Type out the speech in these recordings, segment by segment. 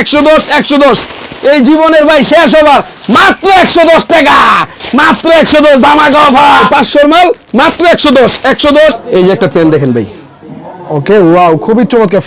একশো দশ একশো দশ। এই জীবনের ভাই শেষ হবার মাত্র একশো দশ টাকা। মাত্র একশো দশ অফার পাঁচশোর মাল মাত্র একশো দশ একশো দশ। এই যে একটা পেন দেখেন ভাই। ওকে ওয়াও খুবই চমৎকার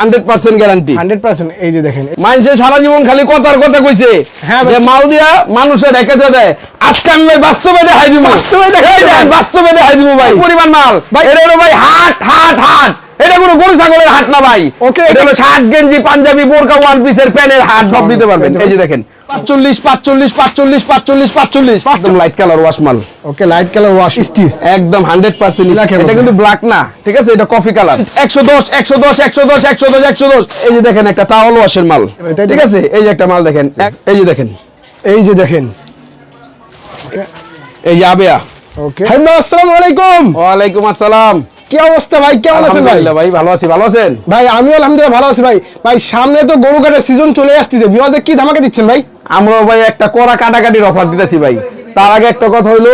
hundred percent guarantee hundred percent এই যে দেখেন। মানুষে সারা জীবন খালি কথার কথা কইছে। হ্যাঁ ভাই। যে মাল দিয়া মানুষের রেখে দেয় আজকে আমি ভাই বাস্তবে দেখাই দিব বাস্তবে দেখাই দেন বাস্তবে দেখাই দিব ভাই। পরিমাণ মাল? ভাই হলো ভাই হাট হাট হাট। এটা কোনো গরু ছাগলের হাট না ভাই। ওকে, এটা হলো শার্ট গেঞ্জি পাঞ্জাবি বোরকা ওয়ান পিসের প্যানের হাট সব দিতে পারবেন। এই যে দেখেন পাঁচচল্লিশ পাঁচচল্লিশ পাঁচচল্লিশ পাঁচচল্লিশ পাঁচচল্লিশ। একদম লাইট কালার ওয়াশ মাল। Okay light colour wash stitch একদম হান্ড্রেড পার্সেন্ট এটা কিন্তু ব্ল্যাক না ঠিক আছে? এটা কফি কালার একশো দশ একশো দশ একশো দশ একশো দশ একশো দশ। এই যে দেখেন একটা ওয়াশের মাল। ঠিক আছে? এই যে একটা মাল দেখেন। এই যে দেখেন। এই যে দেখেন। এই যে আবেয়া। ওকে। হ্যালো আসসালামু আলাইকুম। ওয়ালাইকুম আসসালাম। কি অবস্থা ভাই? কেমন আছেন ভাই? ভাই ভালো আছি। ভালো আছেন? ভাই আমিও আলহামদুলিল্লাহ ভালো আছি ভাই। ভাই সামনে তো গরু কাটার সিজন চলে আসতেছে। বিওয়াজে কি ধামাকা দিচ্ছেন ভাই? আমরা ভাই একটা কড়া কাটাকাটির অফার দিতেছি ভাই। তার আগে একটা কথা হইল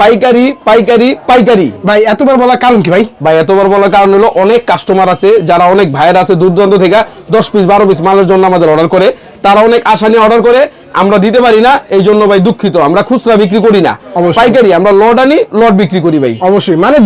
পাইকারি পাইকারি পাইকারি। ভাই এতবার বলার কারণ কি ভাই? ভাই এতবার বলার কারণ হলো অনেক কাস্টমার আছে যারা অনেক ভাইয়ের আছে দূর দূরান্ত থেকে দশ পিস বারো পিস মালের জন্য আমাদের অর্ডার করে। তারা অনেক আশা নিয়ে অর্ডার করে। আমরা দিতে পারি না এই জন্য ভাই দুঃখিত। আমরা খুচরা বিক্রি করি না। পাইকারি আমরা লট আনি লট বিক্রি করি ভাই। অবশ্যই। মানে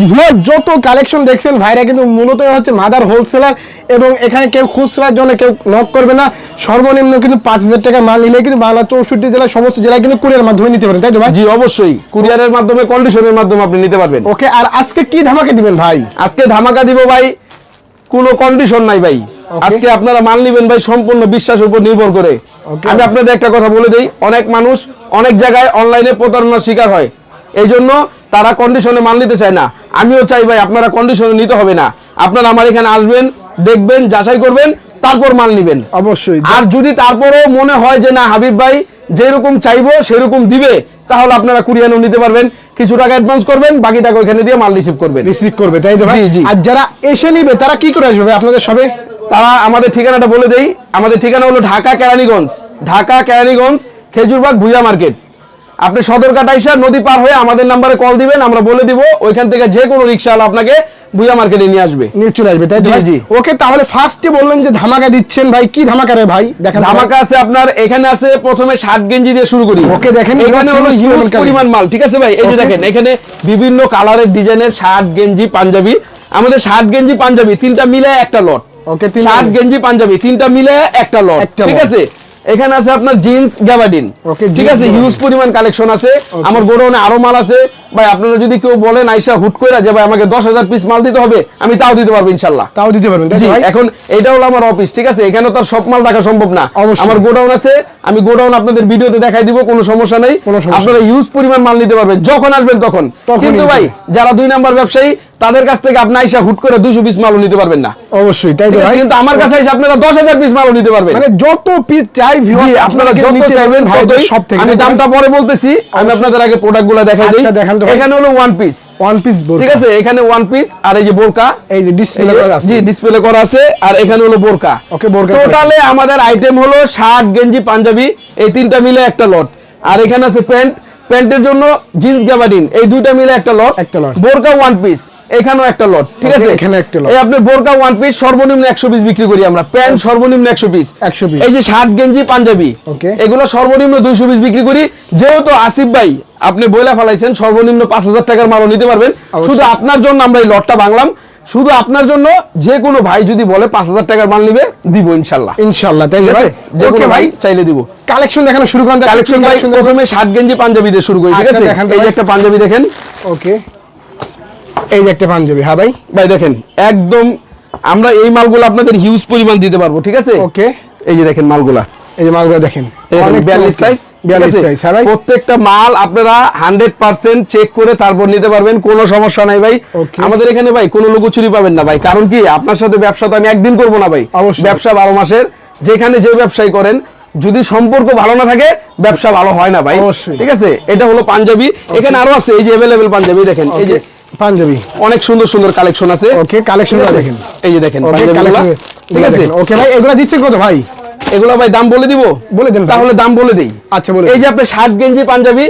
যত কালেকশন দেখছেন ভাইরা কিন্তু মূলত হচ্ছে মাদার হোলসেলার এবং এখানে কেউ খুচরার জন্য কেউ নক করবে না। সর্বনিম্ন কিন্তু পাঁচ হাজার টাকা মাল নিলে কিন্তু বাংলা চৌষট্টি জেলার সমস্ত জেলায় কিন্তু কুরিয়ার মাধ্যমে নিতে পারেন তাই তো ভাই? জি অবশ্যই। কুরিয়ারের মাধ্যমে কন্ডিশনের মাধ্যমে আপনি নিতে পারবেন। ওকে আর আজকে কি ধামাকা দিবেন ভাই? আজকে ধামাকা দিব ভাই কোনো কন্ডিশন নাই ভাই। আজকে আপনারা মাল নিবেন ভাই সম্পূর্ণ বিশ্বাসের উপর নির্ভর করে. আমি আপনাদের একটা কথা বলে দেই অনেক মানুষ অনেক জায়গায় অনলাইনে প্রতারণার শিকার হয়। এই জন্য তারা কন্ডিশনে মাল নিতে চায় না। আমিও চাই ভাই আপনারা কন্ডিশনে নিতে হবে না। আপনারা আমার এখানে আসবেন দেখবেন যাচাই করবেন তারপর মাল নিবেন। অবশ্যই। আর যদি তারপরও মনে হয় যে না হাবিব ভাই যেরকম চাইব সেরকম দিবে তাহলে আপনারা কুরিয়ানো নিতে পারবেন। কিছু টাকা অ্যাডভান্স করবেন বাকি টাকা ওখানে দিয়ে মাল রিসিভ করবেন। রিসিভ করবে তাই তো ভাই। আর যারা এসে নিবে তারা কি করে আসবে ভাই আপনাদের সবে তারা আমাদের ঠিকানাটা বলে দেই। আমাদের ঠিকানা হলো ঢাকা কেরানীগঞ্জ। ঢাকা কেরানীগঞ্জ খেজুরবাগ ভুইয়া মার্কেট। আপনি সদরঘাট আইসা নদী পার হয়ে আমাদের নাম্বারে কল দিবেন আমরা বলে দিব ওইখান থেকে যে কোনো রিক্সাওয়ালা আপনাকে ভুইয়া মার্কেটে নিয়ে আসবে। নিয়ে চলে আসবে তাই জি, ওকে তাহলে ফার্স্টে বললেন যে ধামাকা দিচ্ছেন ভাই কি ধামাকা রে ভাই? দেখেন। ধামাকা আছে আপনার এখানে আছে প্রথমে ষাট গেঞ্জি দিয়ে শুরু করি। ওকে, দেখেন, এখানে হলো হিউজ পরিমাণ পরিমাণ মাল ঠিক আছে ভাই? এই যে দেখেন এখানে বিভিন্ন কালারের ডিজাইনের শার্ট গেঞ্জি পাঞ্জাবি। আমাদের শার্ট গেঞ্জি পাঞ্জাবি তিনটা মিলে একটা লট ওকে তিন শার্ট গেঞ্জি পাঞ্জাবি তিনটা মিলে একটা লট ঠিক আছে? এখানে আছে আপনার জিন্স গ্যাবার্ডিন Okay, ঠিক আছে? হিউজ পরিমাণ কালেকশন আছে। আমার গোডাউনে আরও মাল আছে। ভাই আপনারা যদি কেউ বলেন আইসা হুট করে যে ভাই আমাকে দশ হাজার পিস মাল দিতে হবে আমি তাও দিতে পারব ইনশাল্লাহ। তাও দিতে পারবেন। এখন এটা হলো আমার অফিস ঠিক আছে? এখানে তো আর সব মাল রাখা সম্ভব না। আমার গোডাউন আছে আমি গোডাউন আপনাদের ভিডিওতে দেখাই দিব কোনো সমস্যা নেই। আপনারা ইউজ পরিমাণ মাল নিতে পারবেন যখন আসবেন তখন। কিন্তু ভাই যারা দুই নাম্বার ব্যবসায়ী তাদের কাছ থেকে আপনি আইসা হুট করে দুইশো পিস মালও নিতে পারবেন না। অবশ্যই তাই তো কিন্তু আমার কাছে এসে আপনারা দশ হাজার পিস মালও নিতে পারবেন। মানে যত পিস চাই আপনারা যত চাইবেন সব থেকে আমি দামটা পরে বলতেছি আমি আপনাদের আগে প্রোডাক্টগুলো দেখাই দিই। আচ্ছা, ভাই। এখানে হলো ওয়ান পিস ওয়ান পিস ঠিক আছে এখানে ওয়ান পিস আর এই যে বোরকা। এই যে ডিসপ্লে করা আছে। জি ডিসপ্লে করা আছে আর এখানে হলো বোরকা। ওকে বোরকা টোটালে আমাদের আইটেম হলো শার্ট গেঞ্জি পাঞ্জাবি এই তিনটা মিলে একটা লট আর এখানে আছে প্যান্ট। প্যান্টের জন্য জিন্স গ্যাবার্ডিন এই দুইটা মিলে একটা লট একটা লট বোরকা ওয়ান পিস এখানেও একটা লট ঠিক আছে? এখানে একটা lot। এই আপনি বোরকা ওয়ান পিস সর্বনিম্ন একশো পিস বিক্রি করি আমরা। প্যান্ট সর্বনিম্ন একশো পিস 100 piece। এই যে শার্ট গেঞ্জি পাঞ্জাবি Okay। এগুলো সর্বনিম্ন দুইশো পিস বিক্রি করি। যেহেতু আসিফ ভাই আপনি বইলা ফেলাইছেন সর্বনিম্ন পাঁচ হাজার টাকার মালও নিতে পারবেন। শুধু আপনার জন্য আমরা এই লটটা ভাঙলাম। শুধু আপনার জন্য যে কোনো ভাই যদি বলে পাঁচ হাজার টাকার মাল নিবে দিব ইনশাল্লাহ। ইনশাআল্লাহ তাই আছে? ভাই? যে কোনো ওকে ভাই ভাই চাইলে দিব। কালেকশন দেখানো শুরু করেন কালেকশন ভাই প্রথমে শার্ট গেঞ্জি পাঞ্জাবি দিয়ে শুরু করি ঠিক আচ্ছা, আছে? এই যে একটা পাঞ্জাবি দেখেন। ওকে। এই যে একটা পাঞ্জাবি হ্যাঁ ভাই? ভাই দেখেন একদম আমরা এই মালগুলো আপনাদের হিউজ পরিমাণ দিতে পারব ঠিক আছে? ওকে। এই যে দেখেন মালগুলা। এই যে মালগুলো দেখেন বিয়াল্লিশ সাইজ বিয়াল্লিশ সাইজ হ্যাঁ ভাই? প্রত্যেকটা মাল আপনারা হান্ড্রেড পার্সেন্ট চেক করে তারপর নিতে পারবেন কোনো সমস্যা নাই ভাই। আমাদের এখানে ভাই কোনো লুকোচুরি পাবেন না ভাই কারণ কি আপনার সাথে ব্যবসা তো আমি একদিন করব না ভাই। ব্যবসা বারো মাসের যেখানে যে ব্যবসায়ী করেন যদি সম্পর্ক ভালো না থাকে ব্যবসা ভালো হয় না ভাই। অবশ্যই। ঠিক আছে? এটা হলো পাঞ্জাবি। এখানে আরও আছে এই যে অ্যাভেলেবেল পাঞ্জাবি দেখেন এই যে পাঞ্জাবি। অনেক সুন্দর সুন্দর কালেকশন আছে। আছে? গুলো দেখেন। এই যে দেখেন ওকে ঠিক আছে? ওকে ভাই এগুলো দিচ্ছেন কত ভাই? এগুলো ভাই দাম বলে দিব? বলে দেন তাহলে দাম বলে দেই। আচ্ছা বলে এই যে আপনি শার্ট গেঞ্জি পাঞ্জাবি.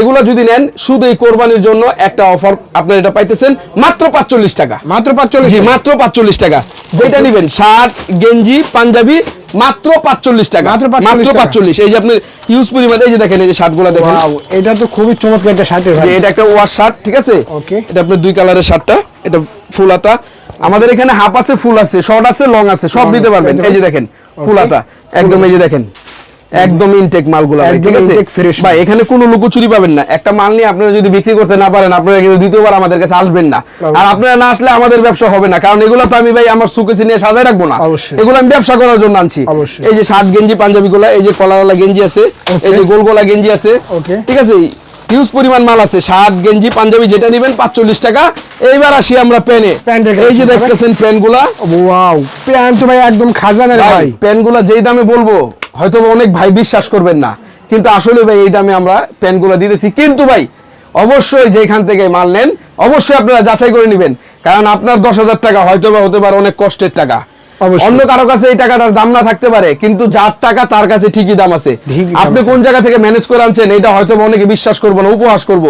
এগুলো যদি নেন শুধু এই কোরবানির জন্য একটা অফার আপনার এটা পাইতেছেন মাত্র পাঁচচল্লিশ টাকা। মাত্র পাঁচচল্লিশ জি মাত্র পাঁচচল্লিশ টাকা। যেটা নিবেন শার্ট গেঞ্জি পাঞ্জাবি মাত্র পাঁচচল্লিশ টাকা। মাত্র 45 পাঁচচল্লিশ। এই যে আপনি ইউজ পরিমাণ এই যে দেখেন এই যে শার্টগুলো দেখেন। এটা তো খুবই চমৎকার একটা শার্ট এটা একটা ওয়াশ শার্ট ঠিক আছে. এটা আপনার দুই কালারের শার্টটা এটা ফুল আতা আমাদের এখানে হাফ আছে ফুল আছে শর্ট আছে লং আছে সব দিতে নিতে পারবেন। এই যে দেখেন. ফুল আতা একদম এই যে দেখেন। একদম ইনটেক মালগুলো ঠিক আছে? ভাই এখানে কোনো লুকোচুরি পাবেন না। একটা মাল নিয়ে আপনারা যদি বিক্রি করতে না পারেন আপনারা কিন্তু দ্বিতীয়বার আমাদের কাছে আসবেন না। আর আপনারা না আসলে আমাদের ব্যবসা হবে না কারণ এগুলো তো আমি ভাই আমার সুকেসি নিয়ে সাজায় রাখব না। এগুলো আমি ব্যবসা করার জন্য আনছি। এই যে শার্ট গেঞ্জি পাঞ্জাবি গুলা এই যে কলারওয়ালা গেঞ্জি আছে এই যে গোল গোলা গেঞ্জি আছে. ঠিক আছে? হিউজ পরিমাণ মাল আছে। শার্ট গেঞ্জি পাঞ্জাবি যেটা নেবেন পাঁচচল্লিশ টাকা। এইবার আসি আমরা প্যানে এই যে দেখতেছেন প্যান্টগুলা। প্যান্ট তো ভাই একদম খাজানের ভাই ভাই। গুলা যেই দামে বলব হয়তো অনেক ভাই বিশ্বাস করবেন না। কিন্তু আসলে ভাই, এই দামে আমরা প্যান্টগুলো দিতেছি। কিন্তু ভাই, অবশ্যই যেখান থেকে মাল নেন, অবশ্যই আপনারা যাচাই করে নেবেন। কারণ আপনার দশ হাজার টাকা হয়তো বা হতে পারে অনেক কষ্টের টাকা। অন্য কারও কাছে এই টাকাটার দাম না থাকতে পারে কিন্তু যার টাকা তার কাছে ঠিকই দাম আছে। আপনি কোন জায়গা থেকে ম্যানেজ করে আনছেন এটা হয়তো অনেকে বিশ্বাস করব না উপহাস করব।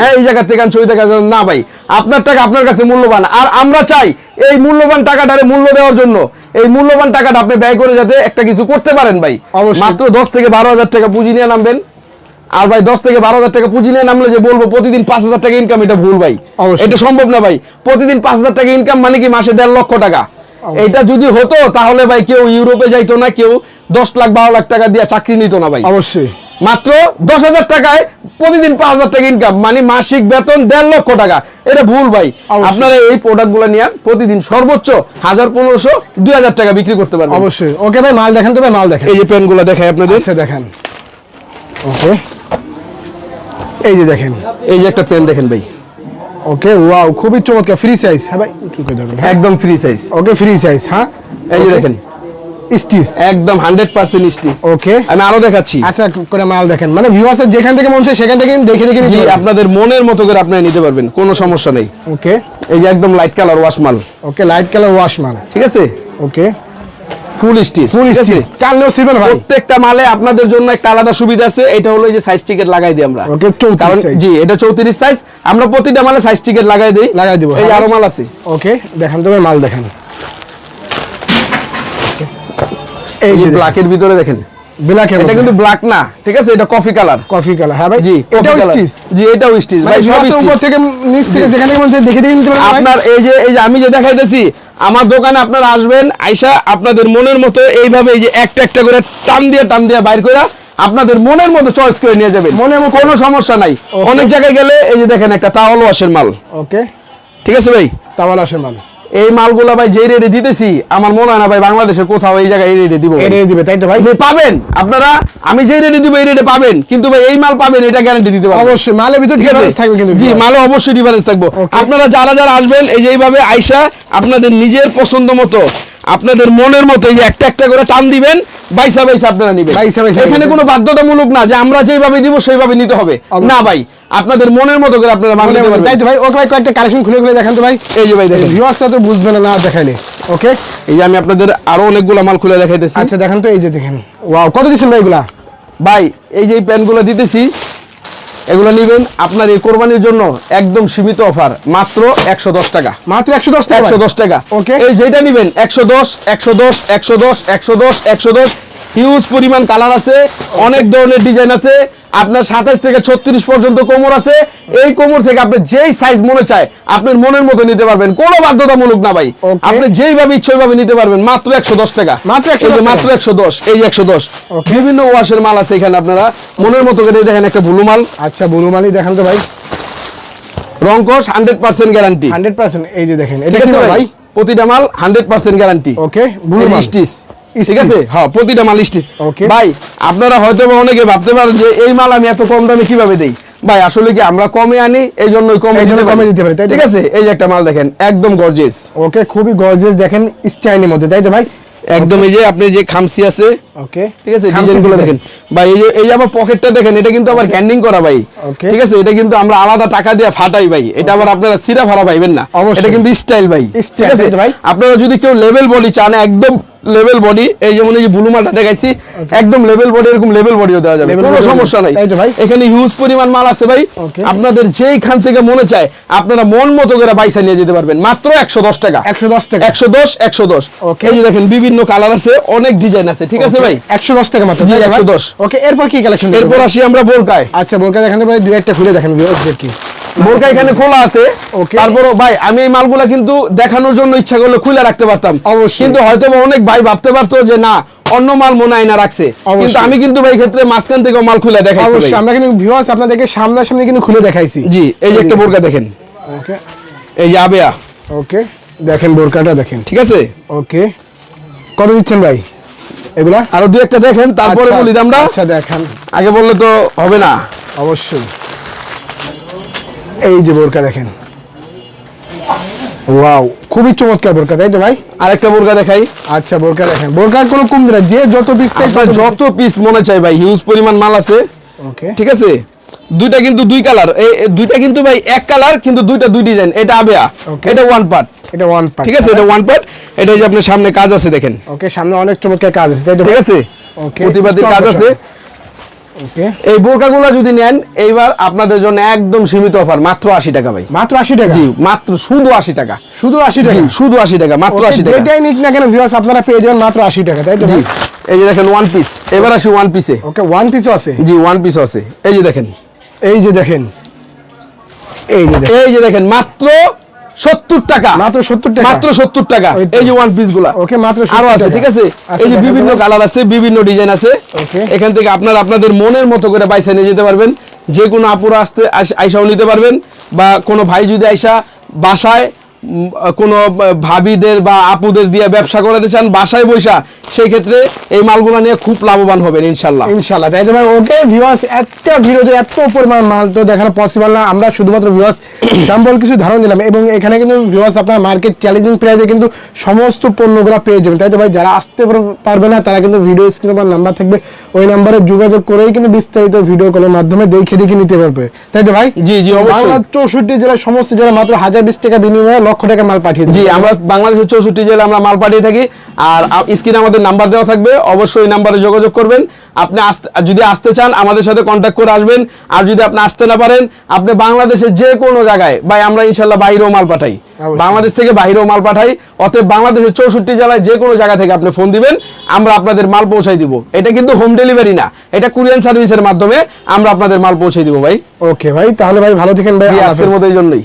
হ্যাঁ এই জায়গা থেকে আনছে ওই জায়গা না ভাই আপনার টাকা আপনার কাছে মূল্যবান। আর আমরা চাই এই মূল্যবান টাকাটারে মূল্য দেওয়ার জন্য। এই মূল্যবান টাকাটা আপনি ব্যয় করে যাতে একটা কিছু করতে পারেন ভাই। মাত্র দশ থেকে বারো হাজার টাকা পুঁজি নিয়ে নামবেন। আর ভাই দশ থেকে বারো হাজার টাকা পুঁজি নিয়ে নামলে যে বলব প্রতিদিন পাঁচ হাজার টাকা ইনকাম এটা ভুল ভাই। এটা সম্ভব না ভাই। প্রতিদিন পাঁচ হাজার টাকা ইনকাম মানে কি মাসে দেড় লক্ষ টাকা? এটা যদি হতো তাহলে ভাই কেউ ইউরোপে যাইতো না কেউ দশ লাখ বারো লাখ টাকা দিয়ে চাকরি নিত না ভাই। অবশ্যই। মাত্র দশ হাজার টাকায় প্রতিদিন পাঁচ হাজার টাকা ইনকাম মানে মাসিক বেতন দেড় লক্ষ টাকা। এটা ভুল ভাই। আপনারা এই প্রোডাক্টগুলো নিয়ে প্রতিদিন সর্বোচ্চ হাজার পনেরোশো দুই হাজার টাকা বিক্রি করতে পারবেন। অবশ্যই। ওকে ভাই মাল দেখেন তো ভাই মাল দেখেন। এই যে পেনগুলো দেখাই আপনাদের। আচ্ছা দেখেন। ওকে। এই যে দেখেন। এই যে একটা পেন দেখেন ভাই। ওকে ওয়াও খুবই চমৎকার ফ্রি সাইজ হ্যাঁ ভাই? চুকে ধরবেন হ্যাঁ? একদম free size okay free size হ্যাঁ? এই যে দেখেন স্টিচ। একদম হান্ড্রেড পার্সেন্ট স্টিচ। ওকে আমি আরও দেখাচ্ছি। আচ্ছা করে মাল দেখেন। মানে ভিউয়ার্সের যেখান থেকে মন চায় সেখান থেকে দেখে দেখে জি আপনাদের মনের মতো করে আপনারা নিতে পারবেন কোনো সমস্যা নেই। ওকে এই যে একদম লাইট কালার ওয়াশ মাল। ওকে লাইট কালার ওয়াশ মাল। ঠিক আছে? Okay full stitch full stitch কানলেও silver ভাই। প্রত্যেকটা মালে আপনাদের জন্য একটা আলাদা সুবিধা আছে এটা হলো এই যে সাইজ টিকেট লাগাই দিই আমরা। ওকে 34 কারণ জি এটা চৌত্রিশ সাইজ আমরা প্রতিটা মালে সাইজ টিকেট লাগাই দেই। লাগাই দিব, এই হ্যাঁ। আরও মাল আছে। ওকে দেখেন তো মাল দেখেন। এই ব্ল্যাকের ভিতরে দেখেন। ব্ল্যাক এটা কিন্তু ব্ল্যাক না ঠিক আছে? এটা কফি কালার কফি কালার হ্যাঁ ভাই? জি এটাও স্টিচ জি এটাও স্টিচ ভাই সব উপর থেকে নিচ থেকে যেখানে মন চায় দেখে দেখে নিতে পারবেন আপনার এই যে এই যে আমি যে দেখাইতেছি আমার দোকানে আপনারা আসবেন আইসা আপনাদের মনের মতো এইভাবে এই যে একটা একটা করে টান দিয়ে টান দিয়ে বাইর করে আপনাদের মনের মতো চয়েস করে নিয়ে যাবেন। মনের মতো। কোনো সমস্যা নাই। অনেক জায়গায় গেলে এই যে দেখেন একটা তাওয়াল ওয়াশের মাল ওকে ঠিক আছে ভাই? তাওয়াল আসে মাল এই মালগুলা ভাই যেই রেটে দিতেছি আমার মনে হয় না ভাই বাংলাদেশের কোথাও এই জায়গায় এই রেটে দিব। এড়িয়ে দিবে তাই তো ভাই? পাবেন আপনারা আমি যেই রেটে দিব এই রেটে পাবেন। কিন্তু ভাই এই মাল পাবেন এটা গ্যারান্টি দিতে পারব অবশ্যই মালের ভিতর ডিফারেন্স থাকবে কিন্তু জি মালে অবশ্যই ডিফারেন্স থাকব। আপনারা যারা যারা আসবেন এই যে এইভাবে আইসা আপনাদের নিজের পছন্দ মতো আপনাদের মনের মতো এই একটা একটা করে টান দিবেন বাইসা বাইসা আপনারা নিবেন। এখানে কোনো বাধ্যতামূলক না যে আমরা যেভাবে দিব সেইভাবে নিতে হবে। না ভাই আপনাদের মনের মতো করে আপনারা পারবেন। তাই তো ভাই? ওকে ভাই কয়েকটা কালেকশন খুলে খুলে দেখেন তো ভাই। এই যে ভাই দেখেন। ভিউয়ার্সটা তো বুঝবে না না দেখাইলে। ওকে? এই যে আমি আপনাদের আরও অনেকগুলো মাল খুলে দেখাইতেছি। আচ্ছা দেখেন তো এই যে দেখেন। ওয়াও কত দিচ্ছেন ভাই এগুলা? ভাই এই যে প্যান্টগুলো দিতেছি এগুলো নেবেন। আপনার এই কোরবানির জন্য একদম সীমিত অফার। মাত্র একশো দশ টাকা। মাত্র একশো দশ টাকা? একশো দশ টাকা। ওকে। এই যেটা নিবেন একশো দশ একশো দশ একশো দশ একশো দশ একশো দশ। হিউজ পরিমাণ কালার আছে অনেক ধরনের ডিজাইন আছে। আপনার সাতাইশ থেকে ছত্রিশ পর্যন্ত কোমর আছে। এই কোমর থেকে আপনি যেই সাইজ মনে চায় আপনার মনের মতো নিতে পারবেন। কোনো বাধ্যতামূলক না ভাই। আপনি যেইভাবে ইচ্ছে ওইভাবে নিতে পারবেন। মাত্র একশো দশ টাকা। মাত্র 110 এই যে টাকা। মাত্র একশো দশ এই একশো দশ। বিভিন্ন ওয়াশের মাল আছে এখানে আপনারা। মনের মতো করে দেখেন একটা ব্লু মাল। আচ্ছা বুলু মালি দেখেন তো ভাই। রংকশ hundred percent guarantee hundred percent এই যে দেখেন এটা ভাই? প্রতিটা মাল hundred percent guarantee okay blue মাল। স্টিচ ঠিক আছে? হ্যাঁ প্রতিটা মাল স্টিচ. ভাই আপনারা হয়তো অনেকে ভাবতে পারেন যে এই মাল আমি এত কম দামে কীভাবে দেই? ভাই আসলে কি আমরা কমে আনি এই জন্যই কমে এই জন্য কমে দিতে পারি, ঠিক আছে? এই যে একটা মাল দেখেন একদম গর্জেস ওকে খুবই গর্জেস দেখেন স্টাইলের মধ্যে তাই তো ভাই? একদম এই যে আপনি যে খামসি আছে ওকে ঠিক আছে ডিজাইনগুলো দেখেন। ভাই এই যে এই যে আবার পকেটটা দেখেন এটা কিন্তু আবার গ্যান্ডিং করা ভাই. ঠিক আছে এটা কিন্তু আমরা আলাদা টাকা দিয়ে ফাটাই ভাই। এটা আবার আপনারা সিরা পাইবেন না। এটা কিন্তু স্টাইল ভাই। ঠিক আছে? ভাই? আপনারা যদি কেউ লেভেল বডি চান একদম লেভেল বডি এই যেমন এই যে ব্লু মালটা দেখাইছি একদম লেভেল বডি এরকম লেভেল বডিও দেওয়া যাবে। কোনো সমস্যা নাই? এখানে হিউজ পরিমাণ মাল আছে ভাই। আপনাদের যেইখান থেকে মনে চায় আপনারা মন মতো করে বাইসা নিয়ে যেতে পারবেন। মাত্র একশো দশ টাকা। একশো দশ টাকা। একশো দশ একশো দশ। Okay. এই যে দেখেন বিভিন্ন কালার আছে অনেক ডিজাইন আছে। ঠিক আছে ভাই? একশো দশ টাকা মাত্র জি, তাই তো ভাই? 110 ওকে এরপর কি কালেকশন এরপর আসি আমরা বোরকায়। আচ্ছা বোরকা দেখান ভাই দুই একটা খুলে দেখেন ভিউয়ার্সদের কি? বোরকা এখানে খোলা আছে। তারপরও ভাই আমি এই মালগুলা কিন্তু দেখানোর জন্য ইচ্ছা করলে খুলে রাখতে পারতাম। অবশ্যই। কিন্তু হয়তো অনেক ভাই ভাবতে পারতো যে না অন্য মাল মনে হয় না রাখছে। কিন্তু আমি কিন্তু ভাই ক্ষেত্রে মাঝখান থেকে মাল খুলে দেখাইছি অবশ্যই আমরা কিন্তু ভিউয়ার্স আপনাদেরকে সামনাসামনি কিন্তু খুলে দেখাইছি। জি এই যে একটা বোরকা দেখেন। ওকে এই যে আবেয়া। ওকে দেখেন বোরকাটা দেখেন। ঠিক আছে? ওকে কত দিচ্ছেন ভাই? এগুলা? আরও দুই একটা দেখেন তারপরে আচ্ছা, বলি দামটা। আচ্ছা দেখেন। আগে বললে তো হবে না। অবশ্যই। এই যে বোরকা দেখেন। ওয়াও খুবই চমৎকার বোরকা তাই তো ভাই? আরেকটা বোরকা দেখাই। আচ্ছা বোরকা দেখেন। বোরকার কোনো না যে যত পিস যত পিস মনে চাই ভাই হিউজ পরিমাণ মাল আছে। ওকে ঠিক আছে? দুইটা কিন্তু দুই কালার এই দুইটা কিন্তু ভাই এক কালার কিন্তু দুইটা দুই ডিজাইন এটা আবেয়া। এটা ওয়ান পার্ট এটা ওয়ান পার্ট ঠিক আছে? এটা ওয়ান পার্ট এটা যে আপনার সামনে কাজ আছে দেখেন। ওকে সামনে অনেক চমৎকার কাজ আছে ঠিক আছে? ওকে প্রতিবাদীর কাজ আছে। ওকে এই বোরকাগুলো যদি নেন এইবার আপনাদের জন্য একদম সীমিত অফার মাত্র আশি টাকা ভাই। মাত্র আশি টাকা? জি মাত্র শুধু আশি টাকা। শুধু আশি টাকা? শুধু আশি টাকা মাত্র আশি টাকা। যেটাই নিক না কেন ভিউয়ার্স আপনারা পেয়ে যাবেন মাত্র আশি টাকা তাই তো? জি। এই যে দেখেন ওয়ান পিস এবার আসি ওয়ান পিসে ওকে ওয়ান পিসও আছে? জি ওয়ান পিস আছে। এই যে দেখেন। এই যে দেখেন। এই যে দেখেন। এই যে দেখেন মাত্র সত্তর টাকা। মাত্র সত্তর টাকা। মাত্র সত্তর টাকা। এই যে ওয়ান পিসগুলা। ওকে মাত্র আরও আছে ঠিক আছে? এই যে বিভিন্ন কালার আছে বিভিন্ন ডিজাইন আছে। এখান থেকে আপনার আপনাদের মনের মতো করে বাইসা নিয়ে যেতে পারবেন। যে কোনো আপুরা আসতে আস- আইসাও নিতে পারবেন। বা কোনো ভাই যদি আইসা বাসায় কোনো ভাবিদের বা আপুদের দিয়ে ব্যবসা করাতে চান বাসায় বৈশা সেই ক্ষেত্রে এই মালগুলো নিয়ে খুব লাভবান হবেন ইনশাল্লাহ। ইনশাল্লাহ। তাই ভাই ওকে ভিউয়ার্স একটা ভিডিওতে এত পরিমাণ মাল তো দেখানো পসিবল না। আমরা শুধুমাত্র ভিউয়ার্স স্যাম্পল কিছু ধারণা দিলাম এবং এখানে কিন্তু ভিউয়ার্স আপনার মার্কেট চ্যালেঞ্জিং প্রাইসে কিন্তু সমস্ত পণ্যগুলো পেয়ে যাবেন। তাই তো ভাই যারা আসতে পারবে না তারা কিন্তু ভিডিও স্ক্রিনে আমার নাম্বার থাকবে। ওই নাম্বারে যোগাযোগ করেই কিন্তু বিস্তারিত ভিডিও কলের মাধ্যমে দেখে দেখে নিতে পারবে। তাই তো ভাই? জি, জি, অবশ্যই। চৌষট্টি জেলার সমস্ত জেলা মাত্র হাজার বিশ টাকা বিনিময়ে লক্ষ টাকা মাল পাঠিয়ে জি আমরা বাংলাদেশের চৌষট্টি জেলা আমরা মাল পাঠিয়ে থাকি। আর স্ক্রিনে আমাদের নাম্বার দেওয়া থাকবে। অবশ্যই নাম্বারে যোগাযোগ করবেন। আপনি যদি আসতে চান আমাদের সাথে কন্ট্যাক্ট করে আসবেন। আর যদি আপনি আসতে না পারেন আপনি বাংলাদেশের যে কোনো জায়গায় ভাই আমরা ইনশাল্লাহ বাইরেও মাল পাঠাই। বাংলাদেশ থেকে বাইরেও মাল পাঠাই। অতএব বাংলাদেশের চৌষট্টি জেলায় যে কোনো জায়গা থেকে আপনি ফোন দিবেন আমরা আপনাদের মাল পৌঁছাই দিব। এটা কিন্তু হোম ডেলিভারি না এটা কুরিয়ান সার্ভিসের মাধ্যমে আমরা আপনাদের মাল পৌঁছে দিব ভাই। ওকে ভাই তাহলে ভাই ভালো থাকেন ভাই আজকের মতো এই জন্যই।